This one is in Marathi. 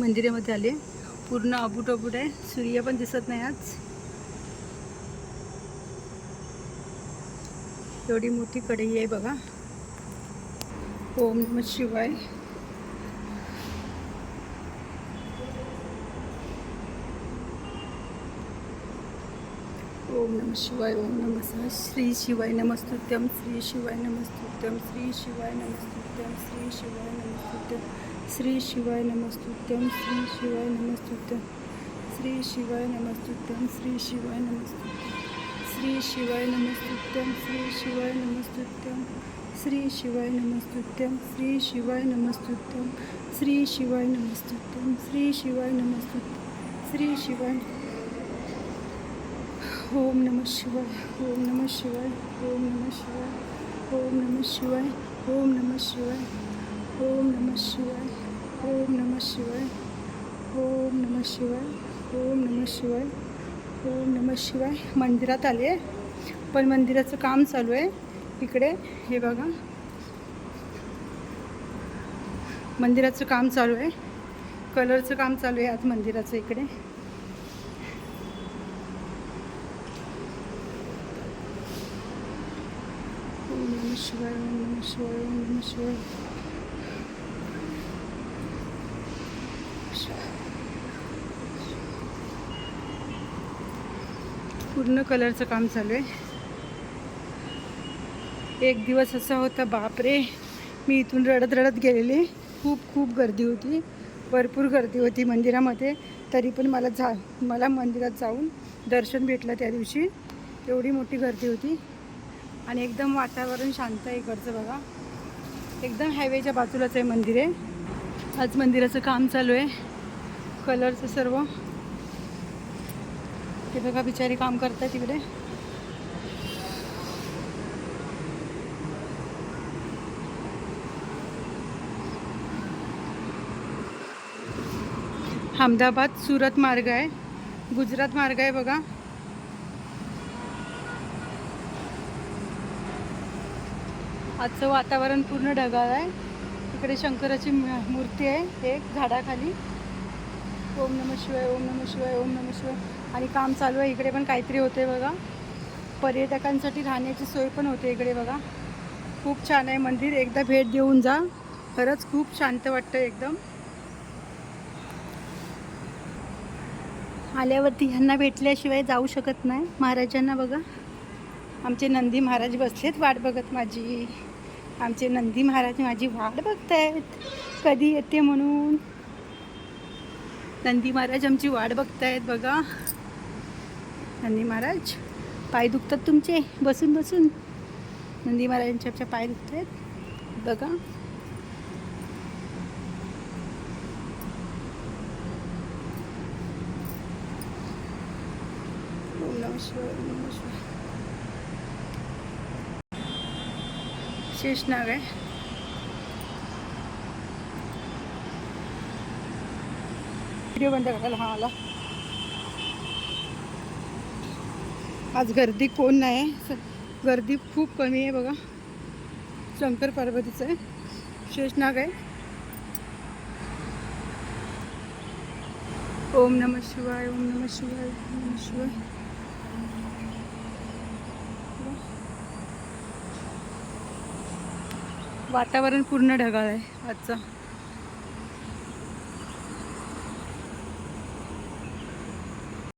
मंदिरामध्ये आले. पूर्ण अबूट अबूट आहे. सूर्य पण दिसत नाही आज. एवढी मोठी कढई आहे बघा. ओम नम शिवाय. ओम नम शिवाय ओम नम श्री शिवाय नमस्तुत्यम श्री शिवाय नमस्तुत्यम श्री शिवाय नमस्तुत्यम श्री शिवाय नमस्तुत्यम श्री शिवाय नमस्तुत्यम श्री शिवाय नमस्तुत्यम श्री शिवाय नमस्तुत्यम श्री शिवाय नमस्तुत्यम श्री शिवाय नमस्तुत्यम श्री शिवाय नमस्तुत्यम श्री शिवाय नमस्तुत्यम श्री शिवाय नमस्तुत्यम श्री शिवाय नमस्तुत्यम श्री शिवाय नमस्तुत्यम श्री शिवाय ओम नमः शिवाय ओम नमः शिवाय ओम नमः शिवाय ओम नमः शिवाय ओम नमः शिवाय ओम नमः शिवाय ओम नमः शिवाय ओम नमः शिवाय ओम नमः शिवाय ओम नमः शिवाय मंदिरात आले आहे पण मंदिराचं काम चालू आहे इकडे हे बघा मंदिराचं काम चालू आहे कलरचं काम चालू आहे आज मंदिराचं इकडे नम शिवाय ओम नमः शिवाय ओम शिवाय पूर्ण कलरचं काम चालू आहे. एक दिवस असा होता बापरे मी इथून रडत रडत गेलेले. खूप खूप गर्दी होती. भरपूर गर्दी होती मंदिरामध्ये. तरी पण मला जा मला मंदिरात जाऊन दर्शन भेटलं त्या दिवशी. एवढी मोठी गर्दी होती. आणि एकदम वातावरण शांत आहे इकडचं बघा. एकदम हायवेच्या बाजूलाच आहे मंदिर आहे. आज मंदिराचं काम चालू आहे. कलरचं सर्व. ते बघा बिचारी काम करतात तिकडे. अहमदाबाद सुरत मार्ग आहे. गुजरात मार्ग आहे बघा. आजचं वातावरण पूर्ण ढगाळ आहे. इकडे शंकराची म- मूर्ती आहे एक झाडाखाली. ओम नम शिवाय ओम नम शिवाय ओम नम शिवाय. आणि काम चालू आहे इकडे पण काहीतरी होते बघा. पर्यटकांसाठी राहण्याची सोय पण होते इकडे बघा. खूप छान आहे मंदिर एकदा भेट देऊन जा. खरंच खूप शांत वाटतं एकदम. आल्यावरती ह्यांना भेटल्याशिवाय जाऊ शकत नाही. महाराजांना बघा. आमचे नंदी महाराज बसलेत वाट बघत माझी. आमचे नंदी महाराज माझी वाट बघतायत. कधी येते म्हणून? नंदी महाराज आमची वाट बघतायत बघा. नंदी महाराज पाय दुखतात तुमचे? बसून बसून. नंदी महाराजांचे आमच्या पाय दुखत आहेत बघा. ओम नमः शिवाय शिवाय. शेषनाग आहे. व्हिडिओ बंद करायला हा आला. आज गर्दी कोण नाही गर्दी खूप कमी आहे बघा. शंकर पार्वतीचं आहे. शेषनाग आहे. ओम नमः शिवाय ओम नमः शिवाय ओम नमः शिवाय. वातावरण पूर्ण ढगाळ आहे आजचं.